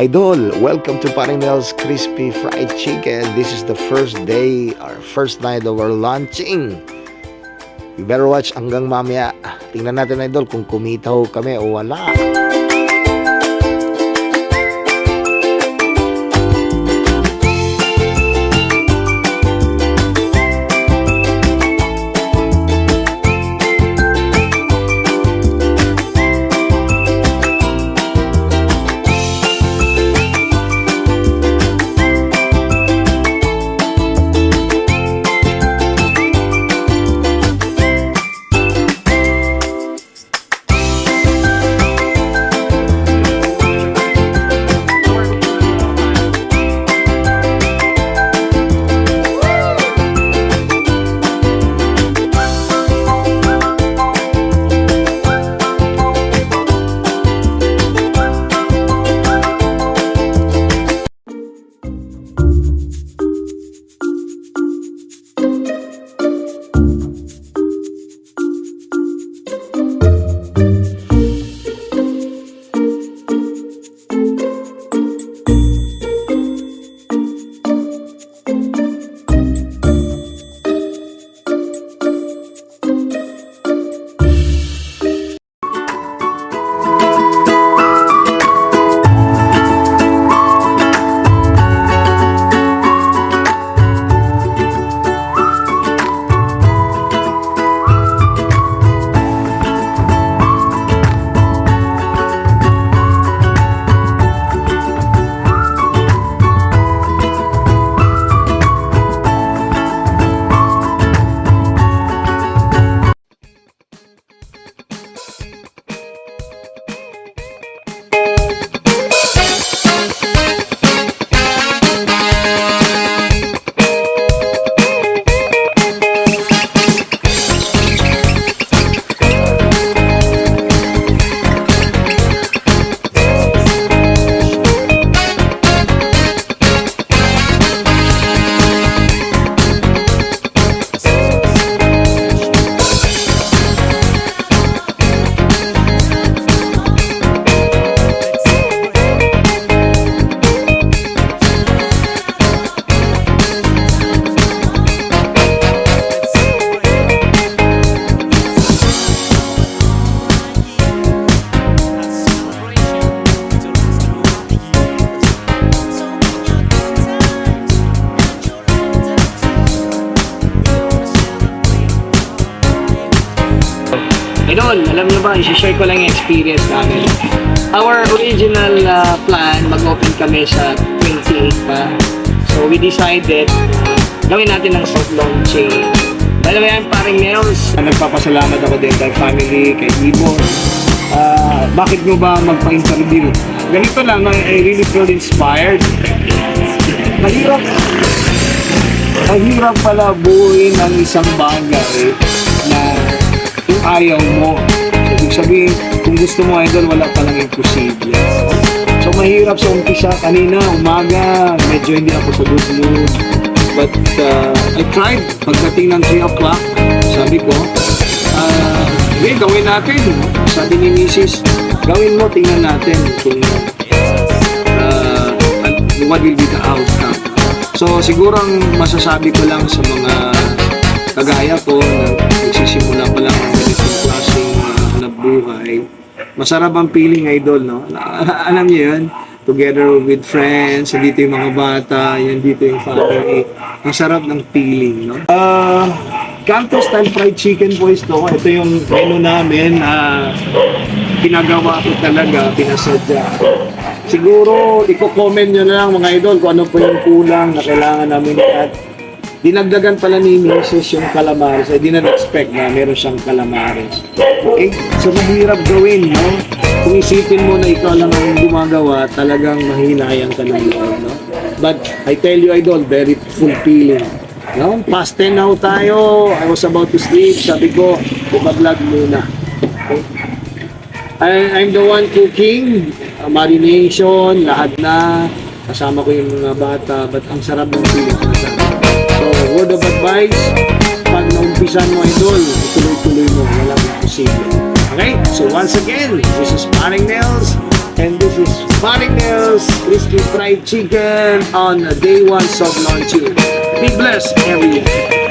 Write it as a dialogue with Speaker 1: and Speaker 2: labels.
Speaker 1: Idol, welcome to Parinel's Crispy Fried Chicken. This is the first day, our first night of our launching. You better watch hanggang mamaya. Tingnan natin, Idol, kung kumita ho kami o wala.
Speaker 2: Idol, alam niyo ba, i-share ko lang yung experience namin. Our original uh, plan, mag-open kami sa 28 pa. So we decided, gawin natin ng soft launching. By the way, I'm paring Nels. Nagpapasalamat ako din kay family, kay Ibon. Ah, bakit mo ba magpa-interview? Ganito lang, I really feel inspired. Mahirap mahirap pala buuin ang isang bagay na ayaw mo. Ibig sabihin, kung gusto mo idol, wala palang imposible. So, mahirap sa umpisa. Kanina, umaga, medyo hindi ako sa good mood. But, uh, I tried. Pagdating ng 3 o'clock, sabi ko, uh, okay, gawin natin. Sabi ni Mrs., gawin mo, tingnan natin kung uh, what will be the outcome. So siguro ang masasabi ko lang sa mga kagaya ko na nagsisimula pa lang ng ganitong klaseng uh, hanap buhay, masarap ang feeling idol, no? Alam niyo yun? Together with friends, dito yung mga bata, yan dito yung family. Ang sarap ng feeling, no? Uh, Kanto style fried chicken po ito. Ito yung menu namin. ah pinagawa ko talaga, pinasadya. Siguro, i-comment nyo na lang mga idol kung ano po yung kulang na kailangan namin at dinagdagan pala ni Mrs. yung calamares. Eh, di na expect na meron siyang calamares. Okay? So, mahirap gawin, no? Kung isipin mo na ikaw lang ang gumagawa, talagang mahinayang ka ng loob, no? But, I tell you, idol, very fulfilling. No? Past 10 now tayo. I was about to sleep. Sabi ko, iba-vlog muna. Okay? I, I'm the one cooking, uh, marination, lahat na. Kasama ko yung mga bata, but ang sarap ng feeling word of advice, pag naumpisan mo idol, tuloy-tuloy mo, walang imposible. Okay? So once again, this is Paring Nails, And this is Paring Nails Crispy Fried Chicken on day one of launching. Be blessed, everyone.